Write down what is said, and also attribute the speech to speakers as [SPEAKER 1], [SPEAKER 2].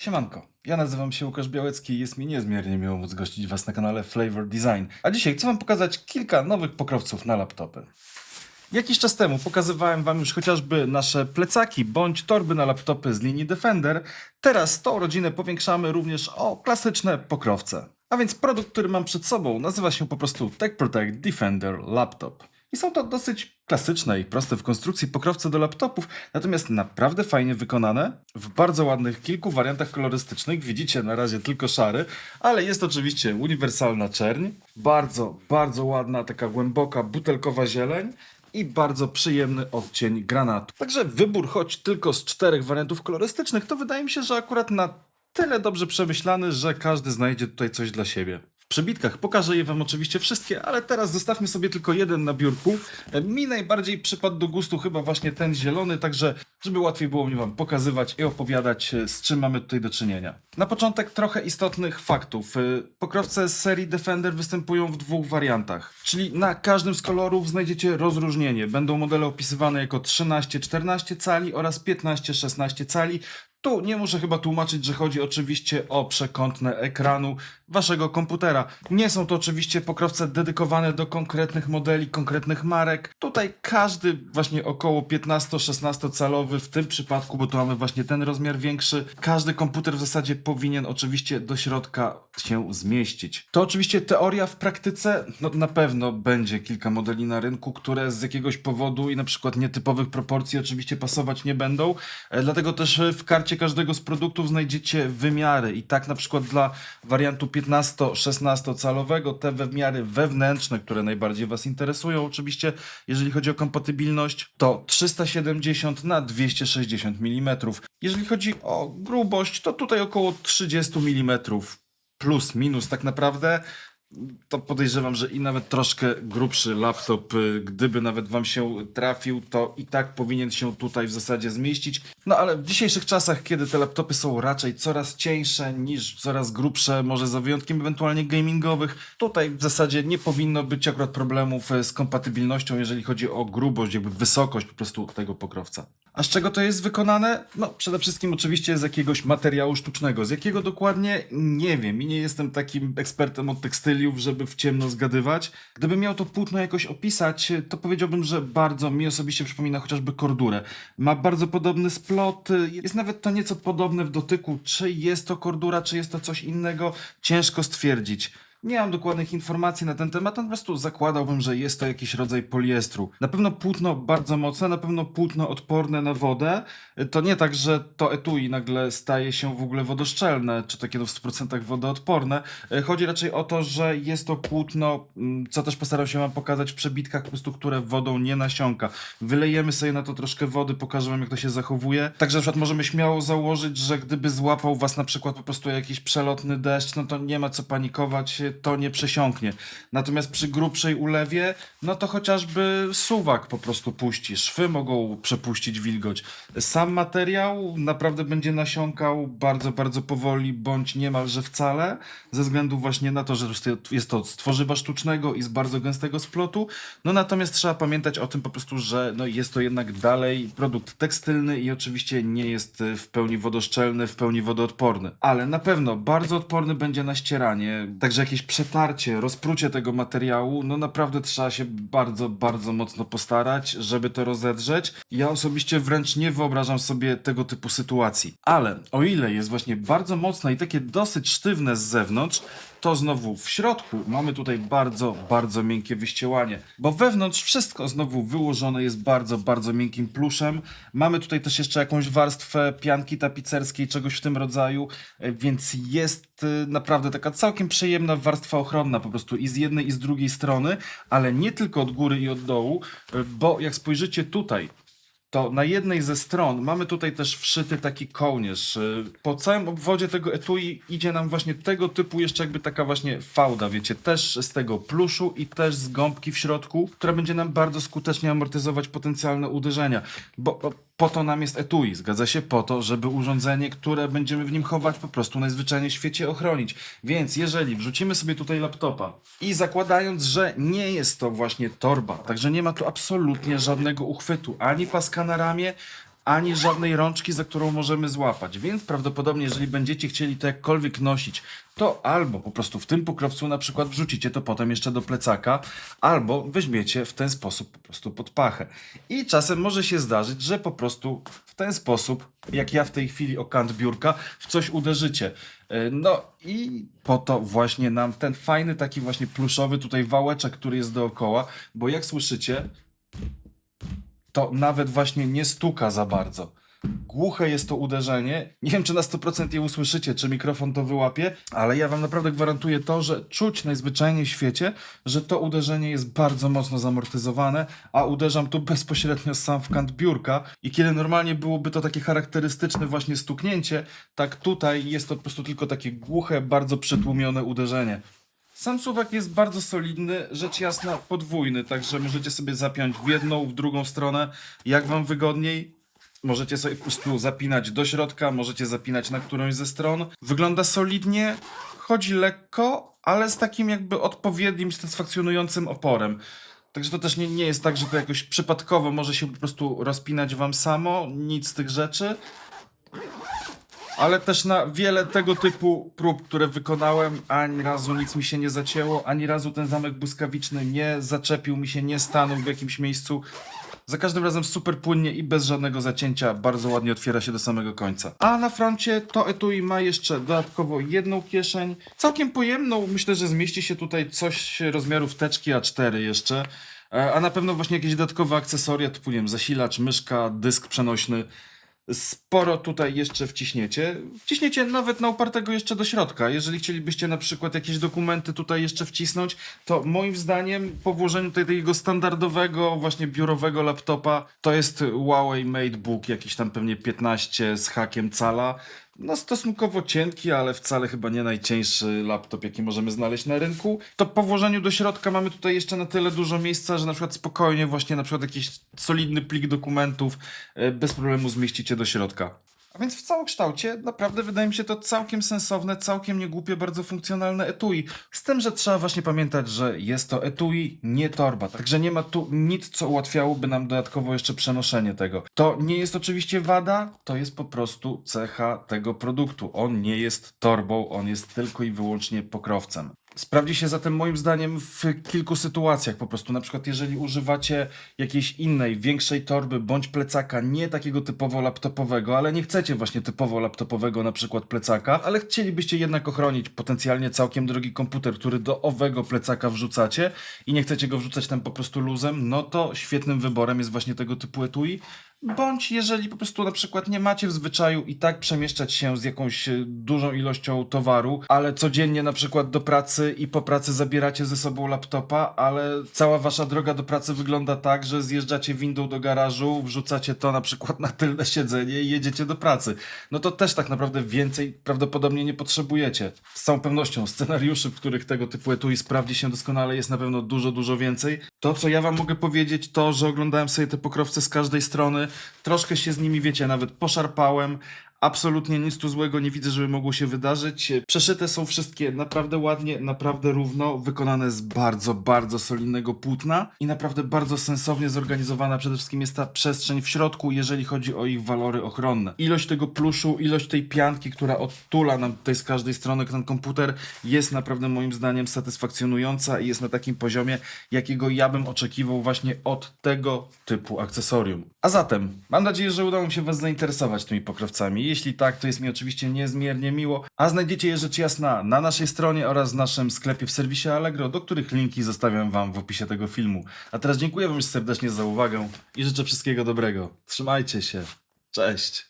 [SPEAKER 1] Siemanko, ja nazywam się Łukasz Białecki i jest mi niezmiernie miło móc gościć Was na kanale Flavor Design. A dzisiaj chcę Wam pokazać kilka nowych pokrowców na laptopy. Jakiś czas temu pokazywałem Wam już chociażby nasze plecaki bądź torby na laptopy z linii Defender. Teraz tą rodzinę powiększamy również o klasyczne pokrowce. A więc produkt, który mam przed sobą nazywa się po prostu Tech Protect Defender Laptop. I są to dosyć klasyczne i proste w konstrukcji pokrowce do laptopów, natomiast naprawdę fajnie wykonane, w bardzo ładnych kilku wariantach kolorystycznych. Widzicie na razie tylko szary, ale jest oczywiście uniwersalna czerń, bardzo, bardzo ładna, taka głęboka, butelkowa zieleń i bardzo przyjemny odcień granatu. Także wybór, choć tylko z czterech wariantów kolorystycznych, to wydaje mi się, że akurat na tyle dobrze przemyślany, że każdy znajdzie tutaj coś dla siebie. Przebitkach pokażę je Wam oczywiście wszystkie, ale teraz zostawmy sobie tylko jeden na biurku. E, Mi najbardziej przypadł do gustu chyba właśnie ten zielony, także żeby łatwiej było mi Wam pokazywać i opowiadać, e, z czym mamy tutaj do czynienia. Na początek trochę istotnych faktów. E, Pokrowce z serii Defender występują w dwóch wariantach, czyli na każdym z kolorów znajdziecie rozróżnienie. Będą modele opisywane jako 13-14 cali oraz 15-16 cali. Tu nie muszę chyba tłumaczyć, że chodzi oczywiście o przekątne ekranu waszego komputera. Nie są to oczywiście pokrowce dedykowane do konkretnych modeli, konkretnych marek. Tutaj każdy właśnie około 15-16 calowy w tym przypadku, bo tu mamy właśnie ten rozmiar większy, każdy komputer w zasadzie powinien oczywiście do środka się zmieścić. To oczywiście teoria w praktyce, no na pewno będzie kilka modeli na rynku, które z jakiegoś powodu i na przykład nietypowych proporcji oczywiście pasować nie będą. E, Dlatego też w karcie każdego z produktów znajdziecie wymiary i tak na przykład dla wariantu 15-16 calowego te wymiary wewnętrzne, które najbardziej Was interesują oczywiście, jeżeli chodzi o kompatybilność, to 370 na 260 mm. Jeżeli chodzi o grubość, to tutaj około 30 mm plus minus tak naprawdę. To podejrzewam, że i nawet troszkę grubszy laptop, y, gdyby nawet wam się trafił, to i tak powinien się tutaj w zasadzie zmieścić. No ale w dzisiejszych czasach, kiedy te laptopy są raczej coraz cieńsze niż coraz grubsze, może za wyjątkiem ewentualnie gamingowych, tutaj w zasadzie nie powinno być akurat problemów y, z kompatybilnością, jeżeli chodzi o grubość, jakby wysokość po prostu tego pokrowca. A z czego to jest wykonane? No, przede wszystkim oczywiście z jakiegoś materiału sztucznego. Z jakiego dokładnie? Nie wiem i nie jestem takim ekspertem od tekstyliów, żeby w ciemno zgadywać. Gdybym miał to płótno jakoś opisać, to powiedziałbym, że bardzo mi osobiście przypomina chociażby kordurę. Ma bardzo podobny splot, jest nawet to nieco podobne w dotyku. Czy jest to kordura, czy jest to coś innego? Ciężko stwierdzić. Nie mam dokładnych informacji na ten temat, po prostu zakładałbym, że jest to jakiś rodzaj poliestru. Na pewno płótno bardzo mocne, na pewno płótno odporne na wodę. To nie tak, że to etui nagle staje się w ogóle wodoszczelne, czy takie no w 100% wodoodporne. E, Chodzi raczej o to, że jest to płótno, mm, co też postaram się wam pokazać w przebitkach, po prostu, które wodą nie nasiąka. Wylejemy sobie na to troszkę wody, pokażę wam jak to się zachowuje. Także na przykład możemy śmiało założyć, że gdyby złapał was na przykład po prostu jakiś przelotny deszcz, no to nie ma co panikować, to nie przesiąknie. Natomiast przy grubszej ulewie, no to chociażby suwak po prostu puści, szwy mogą przepuścić wilgoć. Sam materiał naprawdę będzie nasiąkał bardzo, bardzo powoli, bądź niemalże wcale, ze względu właśnie na to, że jest to z tworzywa sztucznego i z bardzo gęstego splotu. No natomiast trzeba pamiętać o tym po prostu, że no jest to jednak dalej produkt tekstylny i oczywiście nie jest e, w pełni wodoszczelny, w pełni wodoodporny. Ale na pewno bardzo odporny będzie na ścieranie, także jakieś przetarcie, rozprucie tego materiału, no naprawdę trzeba się bardzo, bardzo mocno postarać, żeby to rozedrzeć. Ja osobiście wręcz nie wyobrażam sobie tego typu sytuacji. Ale o ile jest właśnie bardzo mocne i takie dosyć sztywne z zewnątrz, to znowu w środku mamy tutaj bardzo, bardzo miękkie wyściełanie, bo wewnątrz wszystko znowu wyłożone jest bardzo, bardzo miękkim pluszem. Mamy tutaj też jeszcze jakąś warstwę pianki tapicerskiej, czegoś w tym rodzaju, e, więc jest e, naprawdę taka całkiem przyjemna warstwa ochronna po prostu i z jednej i z drugiej strony, ale nie tylko od góry i od dołu, e, bo jak spojrzycie tutaj, to na jednej ze stron mamy tutaj też wszyty taki kołnierz. Y, Po całym obwodzie tego etui idzie nam właśnie tego typu jeszcze jakby taka właśnie fałda, wiecie, też z tego pluszu i też z gąbki w środku, która będzie nam bardzo skutecznie amortyzować potencjalne uderzenia. Bo, bo po to nam jest etui, zgadza się? Po to, żeby urządzenie, które będziemy w nim chować, po prostu najzwyczajniej w świecie ochronić. Więc jeżeli wrzucimy sobie tutaj laptopa i zakładając, że nie jest to właśnie torba, także nie ma tu absolutnie żadnego uchwytu, ani paska na ramię, ani żadnej rączki, za którą możemy złapać. Więc prawdopodobnie, jeżeli będziecie chcieli to jakkolwiek nosić, to albo po prostu w tym pokrowcu na przykład wrzucicie to potem jeszcze do plecaka, albo weźmiecie w ten sposób po prostu pod pachę. I czasem może się zdarzyć, że po prostu w ten sposób, jak ja w tej chwili o kant biurka, w coś uderzycie. E, No i po to właśnie nam ten fajny taki właśnie pluszowy tutaj wałeczek, który jest dookoła, bo jak słyszycie, to nawet właśnie nie stuka za bardzo. Głuche jest to uderzenie. Nie wiem, czy na 100% je usłyszycie, czy mikrofon to wyłapie, ale ja wam naprawdę gwarantuję to, że czuć najzwyczajniej w świecie, że to uderzenie jest bardzo mocno zamortyzowane, a uderzam tu bezpośrednio sam w kant biurka i kiedy normalnie byłoby to takie charakterystyczne właśnie stuknięcie, tak tutaj jest to po prostu tylko takie głuche, bardzo przytłumione uderzenie. Sam suwak jest bardzo solidny, rzecz jasna podwójny, także możecie sobie zapiąć w jedną, w drugą stronę, jak wam wygodniej. Możecie sobie po prostu zapinać do środka, możecie zapinać na którąś ze stron. Wygląda solidnie, chodzi lekko, ale z takim jakby odpowiednim, satysfakcjonującym oporem. Także to też nie, nie jest tak, że to jakoś przypadkowo może się po prostu rozpinać wam samo, nic z tych rzeczy. Ale też na wiele tego typu prób, które wykonałem, ani razu nic mi się nie zacięło, ani razu ten zamek błyskawiczny nie zaczepił mi się, nie stanął w jakimś miejscu. Za każdym razem super płynnie i bez żadnego zacięcia, bardzo ładnie otwiera się do samego końca. A na froncie to etui ma jeszcze dodatkowo jedną kieszeń, całkiem pojemną, myślę, że zmieści się tutaj coś rozmiarów teczki A4 jeszcze. E, A na pewno właśnie jakieś dodatkowe akcesoria, typu nie wiem, zasilacz, myszka, dysk przenośny. Sporo tutaj jeszcze wciśniecie. Wciśniecie nawet na upartego jeszcze do środka. Jeżeli chcielibyście na przykład jakieś dokumenty tutaj jeszcze wcisnąć, to moim zdaniem po włożeniu tutaj tego standardowego, właśnie biurowego laptopa, to jest Huawei MateBook, jakiś tam pewnie 15 z hakiem cala. No stosunkowo cienki, ale wcale chyba nie najcieńszy laptop, jaki możemy znaleźć na rynku. To po włożeniu do środka mamy tutaj jeszcze na tyle dużo miejsca, że na przykład spokojnie właśnie na przykład jakiś solidny plik dokumentów e, bez problemu zmieścicie do środka. A więc w całokształcie naprawdę wydaje mi się to całkiem sensowne, całkiem niegłupie, bardzo funkcjonalne etui. Z tym, że trzeba właśnie pamiętać, że jest to etui, nie torba. Także nie ma tu nic, co ułatwiałoby nam dodatkowo jeszcze przenoszenie tego. To nie jest oczywiście wada, to jest po prostu cecha tego produktu. On nie jest torbą, on jest tylko i wyłącznie pokrowcem. Sprawdzi się zatem moim zdaniem w kilku sytuacjach po prostu. Na przykład jeżeli używacie jakiejś innej, większej torby bądź plecaka, nie takiego typowo laptopowego, ale nie chcecie właśnie typowo laptopowego na przykład plecaka, ale chcielibyście jednak ochronić potencjalnie całkiem drogi komputer, który do owego plecaka wrzucacie i nie chcecie go wrzucać tam po prostu luzem, no to świetnym wyborem jest właśnie tego typu etui. Bądź jeżeli po prostu na przykład nie macie w zwyczaju i tak przemieszczać się z jakąś e, dużą ilością towaru, ale codziennie na przykład do pracy i po pracy zabieracie ze sobą laptopa, ale cała wasza droga do pracy wygląda tak, że zjeżdżacie windą do garażu, wrzucacie to na przykład na tylne siedzenie i jedziecie do pracy. No to też tak naprawdę więcej prawdopodobnie nie potrzebujecie. Z całą pewnością scenariuszy, w których tego typu etui sprawdzi się doskonale jest na pewno dużo, dużo więcej. To co ja wam mogę powiedzieć to, że oglądałem sobie te pokrowce z każdej strony, troszkę się z nimi, wiecie, nawet poszarpałem. Absolutnie nic tu złego nie widzę, żeby mogło się wydarzyć. Przeszyte są wszystkie naprawdę ładnie, naprawdę równo, wykonane z bardzo, bardzo solidnego płótna i naprawdę bardzo sensownie zorganizowana przede wszystkim jest ta przestrzeń w środku, jeżeli chodzi o ich walory ochronne. Ilość tego pluszu, ilość tej pianki, która odtula nam tutaj z każdej strony ten komputer jest naprawdę moim zdaniem satysfakcjonująca i jest na takim poziomie, jakiego ja bym oczekiwał właśnie od tego typu akcesorium. A zatem, mam nadzieję, że udało mi się Was zainteresować tymi pokrowcami. Jeśli tak, to jest mi oczywiście niezmiernie miło. A znajdziecie je rzecz jasna na naszej stronie oraz w naszym sklepie w serwisie Allegro, do których linki zostawiam Wam w opisie tego filmu. A teraz dziękuję Wam już serdecznie za uwagę i życzę wszystkiego dobrego. Trzymajcie się. Cześć.